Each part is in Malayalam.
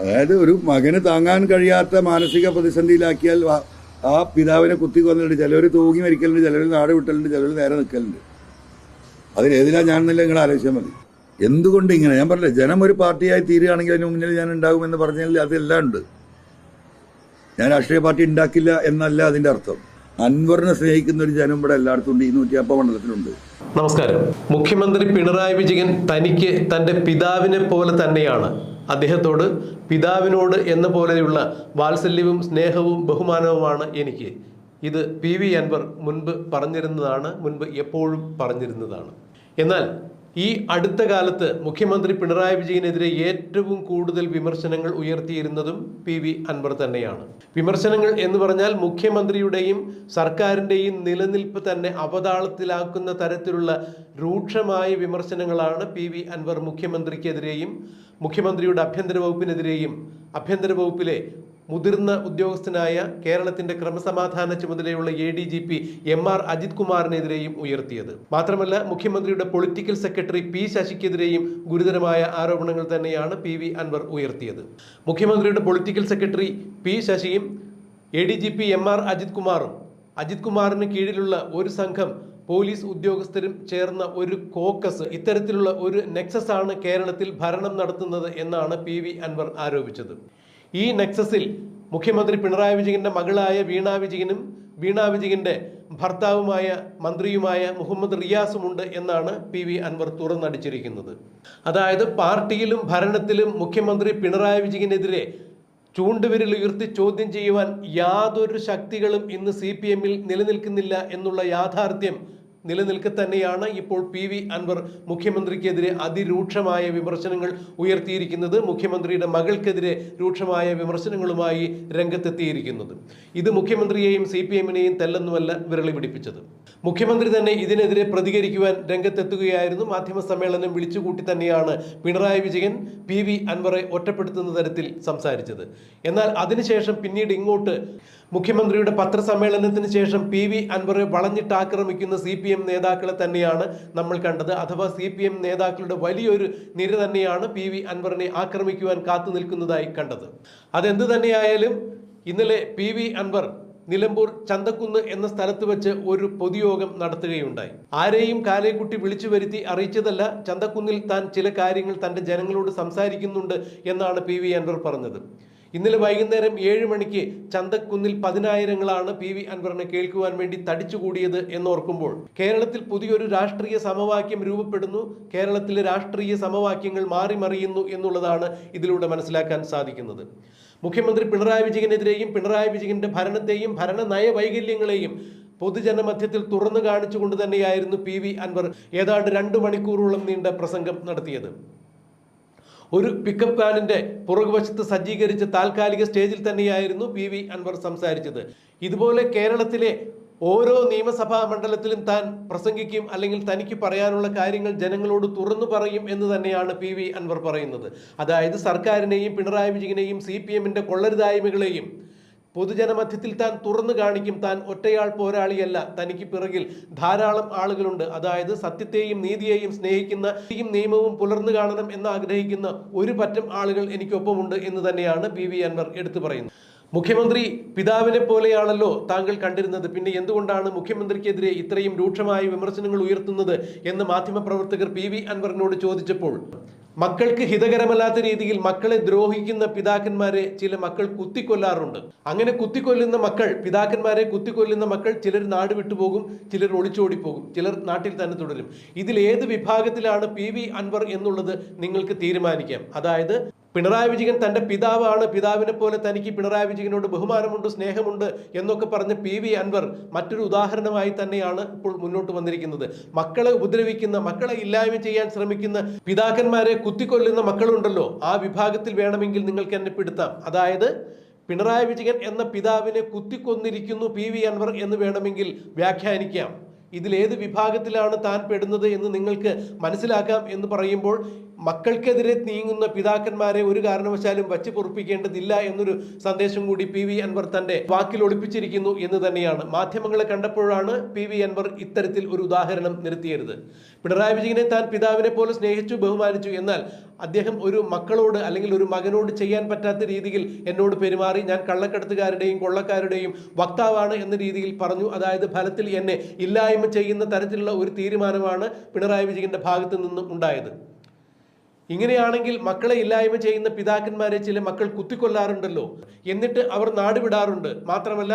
അതായത് ഒരു മകന് താങ്ങാൻ കഴിയാത്ത മാനസിക പ്രതിസന്ധിയിലാക്കിയാൽ ആ- പിതാവിനെ കുത്തി കൊന്നിട്ടുണ്ട്. ചിലവർ തൂങ്ങി മരിക്കലുണ്ട് ചിലവർ നാട് വിട്ടലുണ്ട് ചിലവർ നേരെ നിൽക്കലുണ്ട്. അതിലേതിലാ ഞാനെന്നില്ല നിങ്ങൾ ആലോചിച്ചാൽ മതി. എന്തുകൊണ്ട് ഇങ്ങനെ? ഞാൻ പറഞ്ഞില്ല ജനം ഒരു പാർട്ടിയായി തീരുകയാണെങ്കിൽ അതിന് മുന്നിൽ ഞാൻ ഉണ്ടാകുമെന്ന് പറഞ്ഞാൽ അതെല്ലാം ഉണ്ട്. ഞാൻ രാഷ്ട്രീയ പാർട്ടി ഉണ്ടാക്കില്ല എന്നല്ല അതിന്റെ അർത്ഥം. അൻവറിനെ സ്നേഹിക്കുന്ന ഒരു ജനം ഇവിടെ എല്ലായിടത്തും ഉണ്ട്. ഈ നൂറ്റിയപ്പ മണ്ഡലത്തിലുണ്ട്. നമസ്കാരം. മുഖ്യമന്ത്രി പിണറായി വിജയൻ തനിക്ക് തന്റെ പിതാവിനെ പോലെ തന്നെയാണ്. അദ്ദേഹത്തോട് പിതാവിനോട് എന്ന പോലെയുള്ള വാത്സല്യവും സ്നേഹവും ബഹുമാനവുമാണ് എനിക്ക്. ഇത് പി വി അൻവർ മുൻപ് പറഞ്ഞിരുന്നതാണ് മുൻപ് എപ്പോഴും പറഞ്ഞിരുന്നതാണ്. എന്നാൽ ഈ അടുത്ത കാലത്ത് മുഖ്യമന്ത്രി പിണറായി വിജയനെതിരെ ഏറ്റവും കൂടുതൽ വിമർശനങ്ങൾ ഉയർത്തിയിരുന്നതും പി വി അൻവർ തന്നെയാണ്. വിമർശനങ്ങൾ എന്ന് പറഞ്ഞാൽ മുഖ്യമന്ത്രിയുടെയും സർക്കാരിന്റെയും നിലനിൽപ്പ് തന്നെ അവതാളത്തിലാക്കുന്ന തരത്തിലുള്ള രൂക്ഷമായ വിമർശനങ്ങളാണ് പി വി അൻവർ മുഖ്യമന്ത്രിക്കെതിരെയും മുഖ്യമന്ത്രിയുടെ ആഭ്യന്തര വകുപ്പിനെതിരെയും ആഭ്യന്തര വകുപ്പിലെ മുതിർന്ന ഉദ്യോഗസ്ഥനായ കേരളത്തിന്റെ ക്രമസമാധാന ചുമതലയുള്ള A D G P M R Ajith കുമാറിനെതിരെയും ഉയർത്തിയത്. മാത്രമല്ല മുഖ്യമന്ത്രിയുടെ പൊളിറ്റിക്കൽ സെക്രട്ടറി പി ശശിക്കെതിരെയും ഗുരുതരമായ ആരോപണങ്ങൾ തന്നെയാണ് പി വി അൻവർ ഉയർത്തിയത്. മുഖ്യമന്ത്രിയുടെ political secretary P ശശിയും A D G P M R Ajith കുമാറും അജിത് കുമാറിന് കീഴിലുള്ള ഒരു സംഘം പോലീസ് ഉദ്യോഗസ്ഥരും ചേർന്ന ഒരു കോക്കസ് ഇത്തരത്തിലുള്ള ഒരു നെക്സസ് ആണ് കേരളത്തിൽ ഭരണം നടത്തുന്നത് എന്നാണ് പി വി അൻവർ ആരോപിച്ചത്. ഈ നെക്സസിൽ മുഖ്യമന്ത്രി പിണറായി വിജയന്റെ മകളായ വീണ വിജയനും വീണ വിജയന്റെ ഭർത്താവുമായ മന്ത്രിയുമായ മുഹമ്മദ് റിയാസുമുണ്ട് എന്നാണ് പി വി അൻവർ തുറന്നടിച്ചിരിക്കുന്നത്. അതായത് പാർട്ടിയിലും ഭരണത്തിലും മുഖ്യമന്ത്രി പിണറായി വിജയനെതിരെ ചൂണ്ടുവിരൽ ഉയർത്തി ചോദ്യം ചെയ്യുവാൻ യാതൊരു ശക്തികളും ഇന്ന് സി പി എമ്മിൽ നിലനിൽക്കുന്നില്ല എന്നുള്ള യാഥാർത്ഥ്യം നിലനിൽക്കെ തന്നെയാണ് ഇപ്പോൾ പി വി അൻവർ മുഖ്യമന്ത്രിക്കെതിരെ അതിരൂക്ഷമായ വിമർശനങ്ങൾ ഉയർത്തിയിരിക്കുന്നത് മുഖ്യമന്ത്രിയുടെ മകൾക്കെതിരെ രൂക്ഷമായ വിമർശനങ്ങളുമായി രംഗത്തെത്തിയിരിക്കുന്നത്. ഇത് മുഖ്യമന്ത്രിയെയും സി പി എമ്മിനെയും തെല്ലെന്നുമല്ല വിരളി പിടിപ്പിച്ചത്. മുഖ്യമന്ത്രി തന്നെ ഇതിനെതിരെ പ്രതികരിക്കുവാൻ രംഗത്തെത്തുകയായിരുന്നു. മാധ്യമ സമ്മേളനം വിളിച്ചുകൂട്ടി തന്നെയാണ് പിണറായി വിജയൻ പി വി അൻവറെ ഒറ്റപ്പെടുത്തുന്ന തരത്തിൽ സംസാരിച്ചത്. എന്നാൽ അതിനുശേഷം പിന്നീട് ഇങ്ങോട്ട് മുഖ്യമന്ത്രിയുടെ പത്രസമ്മേളനത്തിന് ശേഷം പി വി അൻവറെ വളഞ്ഞിട്ട് ആക്രമിക്കുന്ന സി പി എം നേതാക്കളെ തന്നെയാണ് നമ്മൾ കണ്ടത്. അഥവാ സി പി എം നേതാക്കളുടെ വലിയൊരു നിര തന്നെയാണ് പി വി അൻവറിനെ ആക്രമിക്കുവാൻ കാത്തു നിൽക്കുന്നതായി കണ്ടത്. അതെന്ത് തന്നെയായാലും ഇന്നലെ പി വി അൻവർ നിലമ്പൂർ ചന്തക്കുന്ന് എന്ന സ്ഥലത്ത് വെച്ച് ഒരു പൊതുയോഗം നടത്തുകയുണ്ടായി. ആരെയും കാലേക്കുട്ടി വിളിച്ചു വരുത്തി അറിയിച്ചതല്ല ചന്തക്കുന്നിൽ താൻ ചില കാര്യങ്ങൾ തന്റെ ജനങ്ങളോട് സംസാരിക്കുന്നുണ്ട് എന്നാണ് പി വി അൻവർ പറഞ്ഞത്. ഇന്നലെ വൈകുന്നേരം ഏഴ് മണിക്ക് ചന്തക്കുന്നിൽ പതിനായിരങ്ങളാണ് പി വി അൻവറിനെ കേൾക്കുവാൻ വേണ്ടി തടിച്ചുകൂടിയത് എന്നോർക്കുമ്പോൾ കേരളത്തിൽ പുതിയൊരു രാഷ്ട്രീയ സമവാക്യം രൂപപ്പെടുന്നു. കേരളത്തിലെ രാഷ്ട്രീയ സമവാക്യങ്ങൾ മാറിമറിയുന്നു എന്നുള്ളതാണ് ഇതിലൂടെ മനസ്സിലാക്കാൻ സാധിക്കുന്നത്. മുഖ്യമന്ത്രി പിണറായി വിജയനെതിരെയും പിണറായി വിജയന്റെ ഭരണത്തെയും ഭരണ നയവൈകല്യങ്ങളെയും പൊതുജനമധ്യത്തിൽ തുറന്നു കാണിച്ചുകൊണ്ട് തന്നെയായിരുന്നു പി വി അൻവർ ഏതാണ്ട് രണ്ടു മണിക്കൂറോളം നീണ്ട പ്രസംഗം നടത്തിയത്. ഒരു പിക്കപ്പ് വാനിന്റെ പുറകുവശത്ത് സജ്ജീകരിച്ച താൽക്കാലിക സ്റ്റേജിൽ തന്നെയായിരുന്നു പി വി അൻവർ സംസാരിച്ചത്. ഇതുപോലെ കേരളത്തിലെ ഓരോ നിയമസഭാ മണ്ഡലത്തിലും താൻ പ്രസംഗിക്കും അല്ലെങ്കിൽ തനിക്ക് പറയാനുള്ള കാര്യങ്ങൾ ജനങ്ങളോട് തുറന്നു പറയും എന്ന് തന്നെയാണ് പി വി അൻവർ പറയുന്നത്. അതായത് സർക്കാരിനെയും പിണറായി വിജയനെയും സി പി എമ്മിന്റെ കൊള്ളരുതായ്മകളെയും പൊതുജനമധ്യത്തിൽ താൻ തുറന്നു കാണിക്കും. താൻ ഒറ്റയാൾ പോരാളിയല്ല. തനിക്ക് പിറകിൽ ധാരാളം ആളുകളുണ്ട്. അതായത് സത്യത്തെയും നീതിയെയും സ്നേഹിക്കുന്ന നിയമവും പുലർന്നു കാണണം എന്ന് ആഗ്രഹിക്കുന്ന ഒരു പറ്റം ആളുകൾ എനിക്കൊപ്പമുണ്ട് എന്ന് തന്നെയാണ് പി വി അൻവർ എടുത്തു പറയുന്നത്. മുഖ്യമന്ത്രി പിതാവിനെ പോലെയാണല്ലോ താങ്കൾ കണ്ടിരുന്നത്. പിന്നെ എന്തുകൊണ്ടാണ് മുഖ്യമന്ത്രിക്കെതിരെ ഇത്രയും രൂക്ഷമായ വിമർശനങ്ങൾ ഉയർത്തുന്നത് എന്ന് മാധ്യമപ്രവർത്തകർ പി വി അൻവറിനോട് ചോദിച്ചപ്പോൾ മക്കൾക്ക് ഹിതകരമല്ലാത്ത രീതിയിൽ മക്കളെ ദ്രോഹിക്കുന്ന പിതാക്കന്മാരെ ചില മക്കൾ കുത്തിക്കൊല്ലാറുണ്ട്. അങ്ങനെ കുത്തിക്കൊല്ലുന്ന മക്കൾ പിതാക്കന്മാരെ കുത്തിക്കൊല്ലുന്ന മക്കൾ ചിലർ നാട് വിട്ടുപോകും ചിലർ ഒളിച്ചോടിപ്പോകും ചിലർ നാട്ടിൽ തന്നെ തുടരും. ഇതിൽ ഏത് വിഭാഗത്തിലാണ് പി അൻവർ എന്നുള്ളത് നിങ്ങൾക്ക് തീരുമാനിക്കാം. അതായത് പിണറായി വിജയൻ തന്റെ പിതാവാണ്. പിതാവിനെ പോലെ തനിക്ക് പിണറായി വിജയനോട് ബഹുമാനമുണ്ട് സ്നേഹമുണ്ട് എന്നൊക്കെ പറഞ്ഞ പി വി അൻവർ മറ്റൊരു ഉദാഹരണമായി തന്നെയാണ് ഇപ്പോൾ മുന്നോട്ട് വന്നിരിക്കുന്നത്. മക്കളെ ഉപദ്രവിക്കുന്ന മക്കളെ ഇല്ലായ്മ ചെയ്യാൻ ശ്രമിക്കുന്ന പിതാക്കന്മാരെ കുത്തിക്കൊല്ലുന്ന മക്കളുണ്ടല്ലോ. ആ വിഭാഗത്തിൽ വേണമെങ്കിൽ നിങ്ങൾക്ക് എന്നെ പിടുത്താം. അതായത് പിണറായി വിജയൻ എന്ന പിതാവിനെ കുത്തിക്കൊന്നിരിക്കുന്നു പി വി അൻവർ എന്ന് വേണമെങ്കിൽ വ്യാഖ്യാനിക്കാം. ഇതിൽ ഏത് വിഭാഗത്തിലാണ് താൻ പെടുന്നത് എന്ന് നിങ്ങൾക്ക് മനസ്സിലാക്കാം എന്ന് പറയുമ്പോൾ മക്കൾക്കെതിരെ നീങ്ങുന്ന പിതാക്കന്മാരെ ഒരു കാരണവശാലും വച്ച് പൊറുപ്പിക്കേണ്ടതില്ല എന്നൊരു സന്ദേശം കൂടി പി വി അൻവർ തന്റെ വാക്കിൽ ഒളിപ്പിച്ചിരിക്കുന്നു എന്ന് തന്നെയാണ്. മാധ്യമങ്ങളെ കണ്ടപ്പോഴാണ് പി വി അൻവർ ഇത്തരത്തിൽ ഒരു ഉദാഹരണം നിർത്തിയത്. പിണറായി വിജയനെ താൻ പിതാവിനെ പോലെ സ്നേഹിച്ചു ബഹുമാനിച്ചു എന്നാൽ അദ്ദേഹം ഒരു മക്കളോട് അല്ലെങ്കിൽ ഒരു മകനോട് ചെയ്യാൻ പറ്റാത്ത രീതിയിൽ എന്നോട് പെരുമാറി ഞാൻ കള്ളക്കടത്തുകാരുടെയും കൊള്ളക്കാരുടെയും വക്താവാണ് എന്ന രീതിയിൽ പറഞ്ഞു. അതായത് ഫലത്തിൽ എന്നെ ഇല്ലായ്മ ചെയ്യുന്ന തരത്തിലുള്ള ഒരു തീരുമാനമാണ് പിണറായി വിജയന്റെ ഭാഗത്തു നിന്നും ഉണ്ടായത്. ഇങ്ങനെയാണെങ്കിൽ മക്കളെ ഇല്ലായ്മ ചെയ്യുന്ന പിതാക്കന്മാരെ ചില മക്കൾ കുത്തിക്കൊല്ലാറുണ്ടല്ലോ. എന്നിട്ട് അവർ നാടുവിടാറുണ്ട് മാത്രമല്ല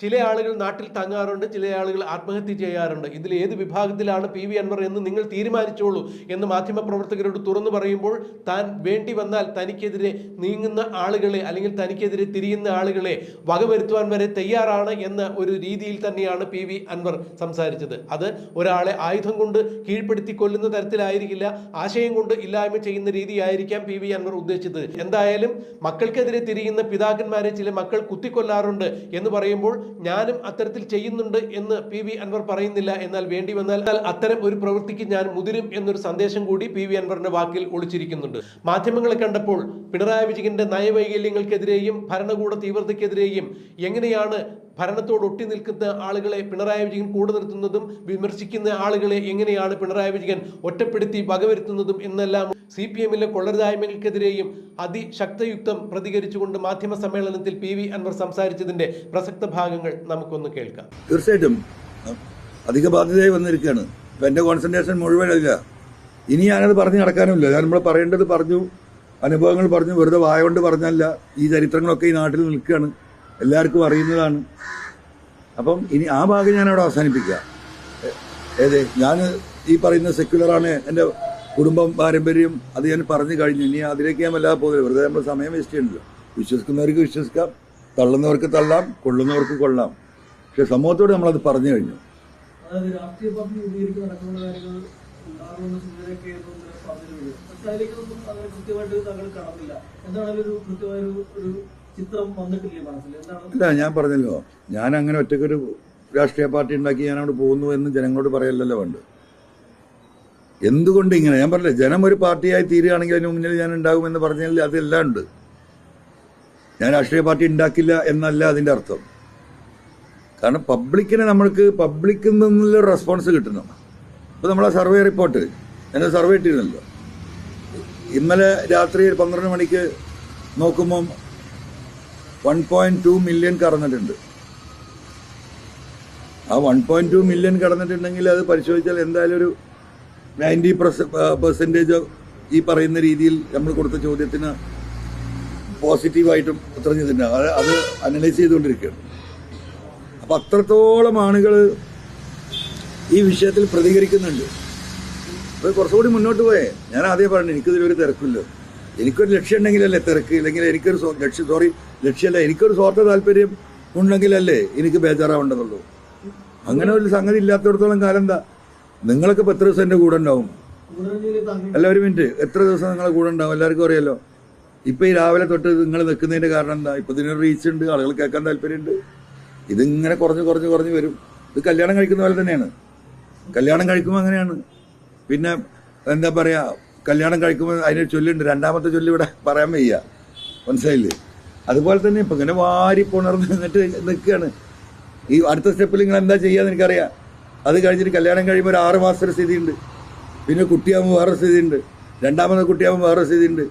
ചില ആളുകൾ നാട്ടിൽ തങ്ങാറുണ്ട് ചില ആളുകൾ ആത്മഹത്യ ചെയ്യാറുണ്ട്. ഇതിൽ ഏത് വിഭാഗത്തിലാണ് പി വി അൻവർ എന്ന് നിങ്ങൾ തീരുമാനിച്ചോളൂ എന്ന് മാധ്യമപ്രവർത്തകരോട് തുറന്നു പറയുമ്പോൾ താൻ വേണ്ടി വന്നാൽ തനിക്കെതിരെ നീങ്ങുന്ന ആളുകളെ അല്ലെങ്കിൽ തനിക്കെതിരെ തിരിയുന്ന ആളുകളെ വകവരുത്തുവാൻ വരെ തയ്യാറാണ് എന്ന ഒരു രീതിയിൽ തന്നെയാണ് പി വി അൻവർ സംസാരിച്ചത്. അത് ഒരാളെ ആയുധം കൊണ്ട് കീഴ്പ്പെടുത്തി കൊല്ലുന്ന തരത്തിലായിരിക്കില്ല ആശയം കൊണ്ട് ഇല്ലായ്മ ചെയ്യുന്ന രീതിയായിരിക്കാം പി വി അൻവർ ഉദ്ദേശിച്ചത്. എന്തായാലും മക്കൾക്കെതിരെ തിരിയുന്ന പിതാക്കന്മാരെ ചില മക്കൾ കുത്തിക്കൊല്ലാറുണ്ട് എന്ന് പറയുമ്പോൾ ഞാനും അത്തരത്തിൽ ചെയ്യുന്നുണ്ട് എന്ന് പി വി അൻവർ പറയുന്നില്ല. എന്നാൽ വേണ്ടി വന്നാൽ അത്തരം ഒരു പ്രവൃത്തിക്ക് ഞാൻ മുതിരും എന്നൊരു സന്ദേശം കൂടി പി വി അൻവറിന്റെ വാക്കിൽ ഒളിച്ചിരിക്കുന്നുണ്ട്. മാധ്യമങ്ങളെ കണ്ടപ്പോൾ പിണറായി വിജയന്റെ നയവൈകല്യങ്ങൾക്കെതിരെയും ഭരണകൂട തീവ്രതയ്ക്കെതിരെയും എങ്ങനെയാണ് ഭരണത്തോട് ഒട്ടി നിൽക്കുന്ന ആളുകളെ പിണറായി വിജയൻ കൂടെ നിർത്തുന്നതും വിമർശിക്കുന്ന ആളുകളെ എങ്ങനെയാണ് പിണറായി വിജയൻ ഒറ്റപ്പെടുത്തി വകവരുത്തുന്നതും എന്നെല്ലാം സി പി എമ്മിലെ കൊള്ളരുതായ്മകൾക്കെതിരെയും അതിശക്തയുക്തം പ്രതികരിച്ചുകൊണ്ട് മാധ്യമ സമ്മേളനത്തിൽ പി വി അൻവർ സംസാരിച്ചതിന്റെ പ്രസക്ത ഭാഗങ്ങൾ നമുക്കൊന്ന് കേൾക്കാം. തീർച്ചയായിട്ടും. അധിക ബാധ്യതയായി വന്നിരിക്കുകയാണ്. ഇപ്പം എന്റെ കോൺസെൻട്രേഷൻ മുഴുവൻ അല്ല ഇനി ഞാനത് പറഞ്ഞു നടക്കാനുമില്ല. ഞാൻ നമ്മൾ പറയേണ്ടത് പറഞ്ഞു അനുഭവങ്ങൾ പറഞ്ഞു വെറുതെ വായ കൊണ്ട് പറഞ്ഞല്ല. ഈ ചരിത്രങ്ങളൊക്കെ ഈ നാട്ടിൽ നിൽക്കുകയാണ്. എല്ലാവർക്കും അറിയുന്നതാണ്. അപ്പം ഇനി ആ ഭാഗം ഞാൻ അവിടെ അവസാനിപ്പിക്കുക ഏതെ? ഞാൻ ഈ പറയുന്ന സെക്യുലറാണ് എന്റെ കുടുംബം പാരമ്പര്യം അത് ഞാൻ പറഞ്ഞു കഴിഞ്ഞു. ഇനി അതിലേക്ക് ഞാൻ വല്ലാതെ പോകുന്നില്ല വെറുതെ നമ്മൾ സമയം വേസ്റ്റ് ചെയ്യണല്ലോ വിശ്വസിക്കുന്നവർക്ക് വിശ്വസിക്കാം തള്ളുന്നവർക്ക് തള്ളാം കൊള്ളുന്നവർക്ക് കൊള്ളാം. പക്ഷെ സമൂഹത്തോട് നമ്മളത് പറഞ്ഞു കഴിഞ്ഞു. രാഷ്ട്രീയ താങ്കൾ ഒരു ഒരു ഇല്ല ഞാൻ പറഞ്ഞല്ലോ. ഞാൻ അങ്ങനെ ഒറ്റയ്ക്കൊരു രാഷ്ട്രീയ പാർട്ടി ഉണ്ടാക്കി ഞാൻ അവിടെ പോകുന്നു എന്ന് ജനങ്ങളോട് പറയല്ലല്ലോ വേണ്ട എന്തുകൊണ്ട് ഇങ്ങനെ? ഞാൻ പറഞ്ഞില്ലേ ജനം ഒരു പാർട്ടിയായി തീരുകയാണെങ്കിൽ അതിന് മുന്നിൽ ഞാൻ ഉണ്ടാകുമെന്ന് പറഞ്ഞാൽ അതെല്ലാം ഉണ്ട്. ഞാൻ രാഷ്ട്രീയ പാർട്ടി ഉണ്ടാക്കില്ല എന്നല്ല അതിന്റെ അർത്ഥം. കാരണം പബ്ലിക്കിനെ നമ്മൾക്ക് പബ്ലിക്കിൽ നിന്നുള്ള റെസ്പോൺസ് കിട്ടണം. ഇപ്പോൾ നമ്മളെ സർവേ റിപ്പോർട്ട് ഞാൻ സർവേ ഇട്ടിരുന്നല്ലോ. ഇന്നലെ രാത്രി പന്ത്രണ്ട് മണിക്ക് നോക്കുമ്പം വൺ പോയിന്റ് ടു മില്യൺ കടന്നിട്ടുണ്ട്. ആ വൺ പോയിന്റ് ടു മില്യൺ കടന്നിട്ടുണ്ടെങ്കിൽ അത് പരിശോധിച്ചാൽ എന്തായാലും ഒരു നയന്റി പെർസെന്റേജ് ഈ പറയുന്ന രീതിയിൽ നമ്മൾ കൊടുത്ത ചോദ്യത്തിന് പോസിറ്റീവായിട്ടും ഉത്തരം ചെയ്തിട്ടുണ്ട് അത് അത് അനലൈസ് ചെയ്തുകൊണ്ടിരിക്കുകയാണ്. അപ്പം അത്രത്തോളം ആളുകൾ ഈ വിഷയത്തിൽ പ്രതികരിക്കുന്നുണ്ട്. അപ്പോൾ കുറച്ചുകൂടി മുന്നോട്ട് പോയേ. ഞാൻ ആദ്യം പറഞ്ഞു എനിക്കിതിലൊരു തിരക്കില്ല. എനിക്കൊരു ലക്ഷ്യം ഉണ്ടെങ്കിലല്ലേ തിരക്ക് ഇല്ലെങ്കിൽ എനിക്കൊരു ലക്ഷ്യം സോറി ലക്ഷ്യമല്ല എനിക്കൊരു സ്വാർത്ഥ താല്പര്യം ഉണ്ടെങ്കിലല്ലേ എനിക്ക് ബേജാറാവേണ്ടതുള്ളൂ അങ്ങനെ ഒരു സംഗതി ഇല്ലാത്തടത്തോളം കാലം എന്താ? നിങ്ങളൊക്കെ എത്ര ദിവസം എന്റെ കൂടെ ഉണ്ടാവും? അല്ല ഒരു മിനിറ്റ് എത്ര ദിവസം നിങ്ങളെ കൂടെ ഉണ്ടാവും? എല്ലാവർക്കും അറിയാലോ. ഇപ്പം ഈ രാവിലെ തൊട്ട് നിങ്ങൾ നിൽക്കുന്നതിന്റെ കാരണം എന്താ? ഇപ്പം ഇതിനൊരു റീച്ച് ഉണ്ട് ആളുകൾ കേൾക്കാൻ താല്പര്യമുണ്ട്. ഇതിങ്ങനെ കുറഞ്ഞ് കുറഞ്ഞ് കുറഞ്ഞ് വരും. ഇത് കല്യാണം കഴിക്കുന്ന പോലെ തന്നെയാണ്. കല്യാണം കഴിക്കുമ്പോൾ അങ്ങനെയാണ്. പിന്നെ എന്താ പറയുക കല്യാണം കഴിക്കുമ്പോൾ അതിനൊരു ചൊല്ലുണ്ട്. രണ്ടാമത്തെ ചൊല്ലിവിടെ പറയാൻ വയ്യ. മനസ്സിലായില്ലേ? അതുപോലെ തന്നെ ഇപ്പം ഇങ്ങനെ വാരി പുണർന്ന് നിന്നിട്ട് നിൽക്കുകയാണ്. ഈ അടുത്ത സ്റ്റെപ്പിൽ നിങ്ങൾ എന്താ ചെയ്യാന്ന് എനിക്കറിയാം. അത് കഴിഞ്ഞിട്ട് കല്യാണം കഴിയുമ്പോൾ ഒരു ആറ് മാസത്തെ സ്ഥിതിയുണ്ട്. പിന്നെ കുട്ടിയാകുമ്പോൾ വേറെ സ്ഥിതിയുണ്ട്. രണ്ടാമത് കുട്ടിയാകുമ്പോൾ വേറെ സ്ഥിതിയുണ്ട്.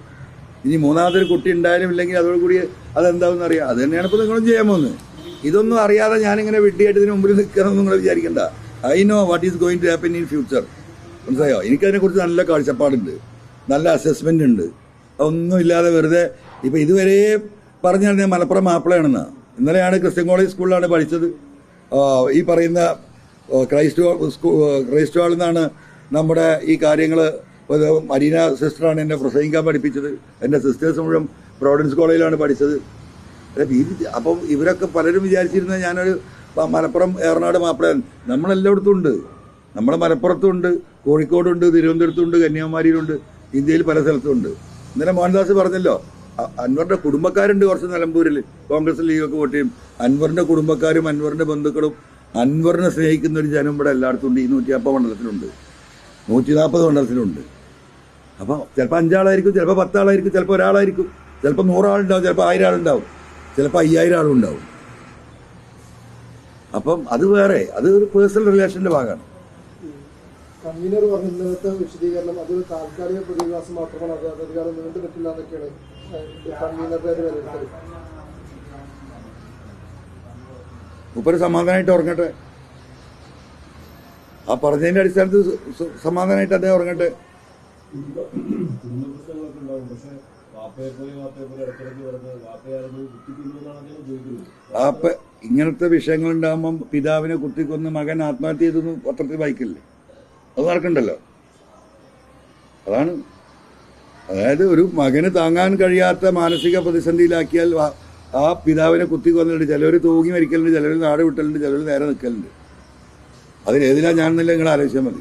ഇനി മൂന്നാമതൊരു കുട്ടി ഉണ്ടായാലും ഇല്ലെങ്കിൽ അതോടുകൂടി അതെന്താണെന്ന് അറിയാം. അത് തന്നെയാണ് ഇപ്പോൾ നിങ്ങളും ചെയ്യാൻ പോകുന്നത് ഇതൊന്നും അറിയാതെ ഞാനിങ്ങനെ വെട്ടിയായിട്ട് ഇതിന് മുമ്പിൽ നിൽക്കണമെന്ന് നിങ്ങൾ വിചാരിക്കണ്ട. I know what is going to happen in future മനസ്സിലായോ? എനിക്കതിനെക്കുറിച്ച് നല്ല കാഴ്ചപ്പാടുണ്ട്. നല്ല അസസ്മെന്റ് ഉണ്ട്. അതൊന്നും ഇല്ലാതെ വെറുതെ ഇപ്പം ഇതുവരെ പറഞ്ഞു ഞാൻ മലപ്പുറം മാപ്പിളയാണെന്ന്. ഇന്നലെയാണ് ക്രിസ്ത്യൻ കോളേജ് സ്കൂളിലാണ് പഠിച്ചത്. ഈ പറയുന്ന ക്രൈസ്റ്റ് സ്കൂ ക്രൈസ്റ്റ് ഹാളിൽ നിന്നാണ് നമ്മുടെ ഈ കാര്യങ്ങൾ മരീന സിസ്റ്ററാണ് എന്നെ പ്രസംഗിക്കാൻ പഠിപ്പിച്ചത്. എന്റെ സിസ്റ്റേഴ്സ് മുഴുവൻ പ്രോവിഡൻസ് കോളേജിലാണ് പഠിച്ചത്. അപ്പം ഇവരൊക്കെ പലരും വിചാരിച്ചിരുന്ന ഞാനൊരു മലപ്പുറം ഏറനാട് മാപ്പിളയാൻ. നമ്മളെല്ലായിടത്തും ഉണ്ട്. നമ്മളെ മലപ്പുറത്തുണ്ട് കോഴിക്കോടുണ്ട് തിരുവനന്തപുരത്തുണ്ട് കന്യാകുമാരിയിലുണ്ട് ഇന്ത്യയിൽ പല സ്ഥലത്തുണ്ട് ഇന്നലെ മോഹൻദാസ് പറഞ്ഞല്ലോ അൻവറിന്റെ കുടുംബക്കാരുണ്ട് കുറച്ച് നിലമ്പൂരിൽ കോൺഗ്രസ് ലീഗൊക്കെ വോട്ട് ചെയ്യും. അൻവറിന്റെ കുടുംബക്കാരും അൻവറിന്റെ ബന്ധുക്കളും അൻവറിനെ സ്നേഹിക്കുന്ന ഒരു ജനം ഇവിടെ എല്ലായിടത്തും ഉണ്ട്. ഈ നൂറ്റി അപ്പം മണ്ഡലത്തിലുണ്ട്. നൂറ്റി നാൽപ്പത് മണ്ഡലത്തിലുണ്ട്. അപ്പോൾ ചിലപ്പോൾ അഞ്ചാളായിരിക്കും ചിലപ്പോൾ പത്താളായിരിക്കും ചിലപ്പോൾ ഒരാളായിരിക്കും. ചിലപ്പോൾ നൂറാളുണ്ടാവും ചിലപ്പോൾ ആയിരം ആളുണ്ടാവും ചിലപ്പോൾ അയ്യായിരം ആളും ഉണ്ടാവും അപ്പം അത് വേറെ അത് ഒരു പേഴ്സണൽ റിലേഷന്റെ ഭാഗമാണ്. കൺവീനർ പറഞ്ഞ ഇന്നത്തെ വിശദീകരണം അതൊരു താൽക്കാലിക പ്രതിഭാസം മാത്രമാണ്. അത് അധികാരം നീണ്ടു പറ്റില്ല എന്നൊക്കെയാണ് മുപ്പര് സമാധാനമായിട്ട് ഉറങ്ങട്ടെ. ആ പറഞ്ഞതിന്റെ അടിസ്ഥാനത്തിൽ സമാധാനമായിട്ട് അദ്ദേഹം ഉറങ്ങട്ടെ. ഇങ്ങനത്തെ വിഷയങ്ങൾ ഉണ്ടാകുമ്പോൾ പിതാവിനെ കുത്തിക്കൊന്ന് മകൻ ആത്മഹത്യ ചെയ്തെന്ന് പത്രത്തിൽ വായിക്കില്ലേ? അത് നടക്കണ്ടല്ലോ. അതാണ് അതായത് ഒരു മകന് താങ്ങാൻ കഴിയാത്ത മാനസിക പ്രതിസന്ധിയിലാക്കിയാൽ ആ- പിതാവിനെ കുത്തി കൊന്നിട്ട് ചിലർ തൂങ്ങി മരിക്കലുണ്ട് ചിലർ നാട് വിട്ടലുണ്ട് ചിലർ നേരെ നിൽക്കലുണ്ട്. അതിലേതിലാ ഞാനെന്നില്ല നിങ്ങൾ ആലോചിച്ചാൽ മതി.